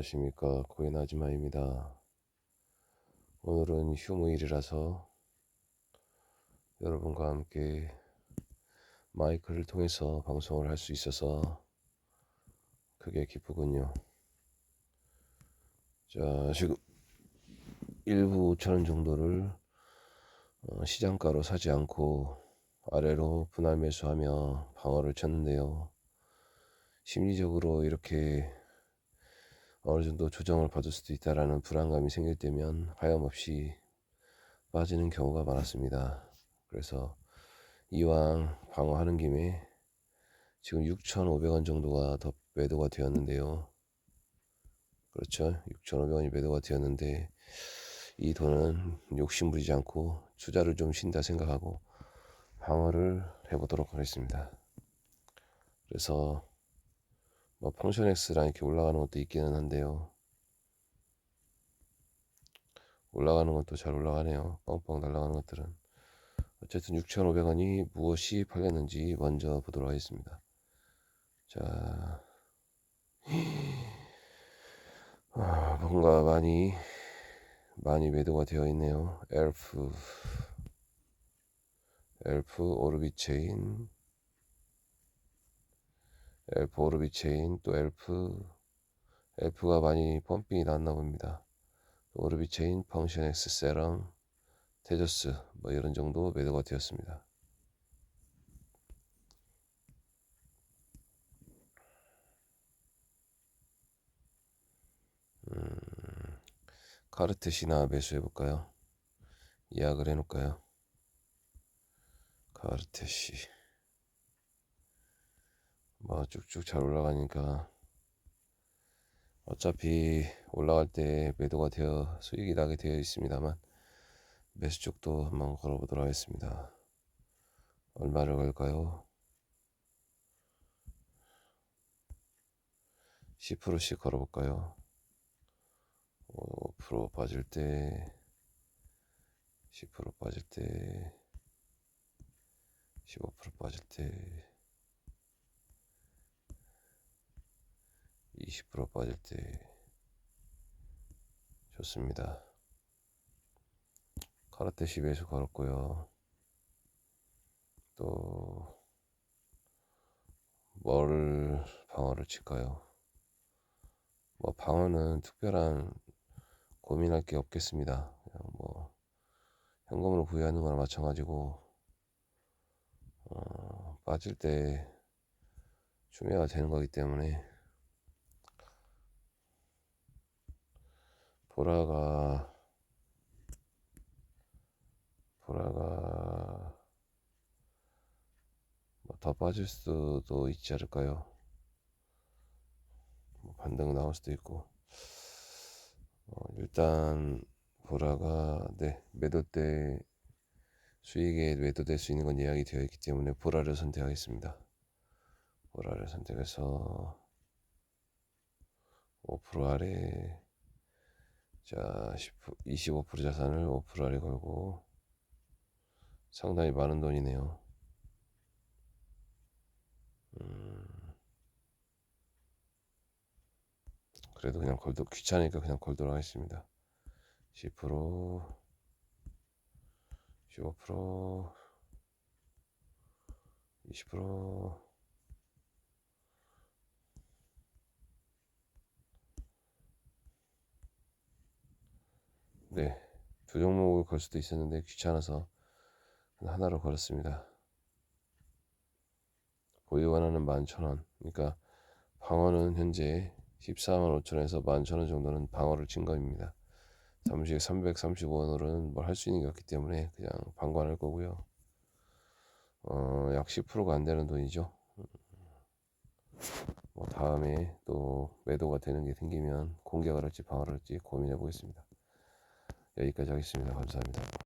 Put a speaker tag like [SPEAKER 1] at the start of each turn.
[SPEAKER 1] 안녕하십니까 고인 아지마입니다. 오늘은 휴무일이라서 여러분과 함께 마이크를 통해서 방송을 할 수 있어서 크게 기쁘군요. 자 지금 1부 5천원 정도를 어, 시장가로 사지 않고 아래로 분할 매수하며 방어를 쳤는데요. 심리적으로 이렇게 어느 정도 조정을 받을 수도 있다라는 불안감이 생길 때면 하염없이 빠지는 경우가 많았습니다. 그래서 이왕 방어하는 김에 지금 6,500원 정도가 더 매도가 되었는데요. 그렇죠. 6,500원이 매도가 되었는데 이 돈은 욕심 부리지 않고 투자를 좀 쉰다 생각하고 방어를 해보도록 하겠습니다. 그래서 뭐 펑션X랑 이렇게 올라가는 것도 있기는 한데요. 올라가는 것도 잘 올라가네요. 뻥뻥 날아가는 것들은. 어쨌든 6,500원이 무엇이 팔렸는지 먼저 보도록 하겠습니다. 자, 아, 뭔가 많이 많이 매도가 되어 있네요. 엘프, 엘프 오르비체인, 엘프 오르비체인 또 엘프, 엘프가 많이 펌핑이 났나 봅니다. 오르비체인, 펑션 X 세럼, 테저스 뭐 이런 정도 매도가 되었습니다. 음, 카르트 시나 매수해 볼까요? 예약을 해 놓을까요? 카르트 시 뭐 쭉쭉 잘 올라가니까 어차피 올라갈 때 매도가 되어 수익이 나게 되어 있습니다만 매수 쪽도 한번 걸어보도록 하겠습니다. 얼마를 걸까요? 10%씩 걸어볼까요? 5% 빠질 때, 10% 빠질 때, 15% 빠질 때, 20% 빠질 때, 좋습니다. 카라테 10에서 걸었고요. 또 뭐를 방어를 칠까요? 뭐 방어는 특별한 고민할 게 없겠습니다. 그냥 뭐 현금으로 구매하는 거나 마찬가지고 어, 빠질 때 추매가 되는 거기 때문에 보라가 보라가 뭐더 빠질 수도 있지 않을까요? 뭐 반등 나올 수도 있고 어, 일단 보라가 네 매도 때 수익에 매도될 수 있는 건 예약이 되어 있기 때문에 보라를 선택하겠습니다. 보라를 선택해서 5% 아래 자 25% 자산을 5% 아래 걸고 상당히 많은 돈이네요. 음, 그래도 그냥 걸도 귀찮으니까 그냥 걸도록 하겠습니다. 10% 15% 20% 네, 두 종목을 걸 수도 있었는데 귀찮아서 하나로 걸었습니다. 보유 원하는 11,000원. 그러니까 방어는 현재 14만 5천원에서 11,000원 정도는 방어를 친 겁니다. 잠시 335원으로는 뭘 할 수 있는 게 없기 때문에 그냥 방관할 거고요. 어, 약 10%가 안 되는 돈이죠. 뭐 다음에 또 매도가 되는 게 생기면 공격을 할지 방어를 할지 고민해 보겠습니다. 여기까지 하겠습니다. 감사합니다.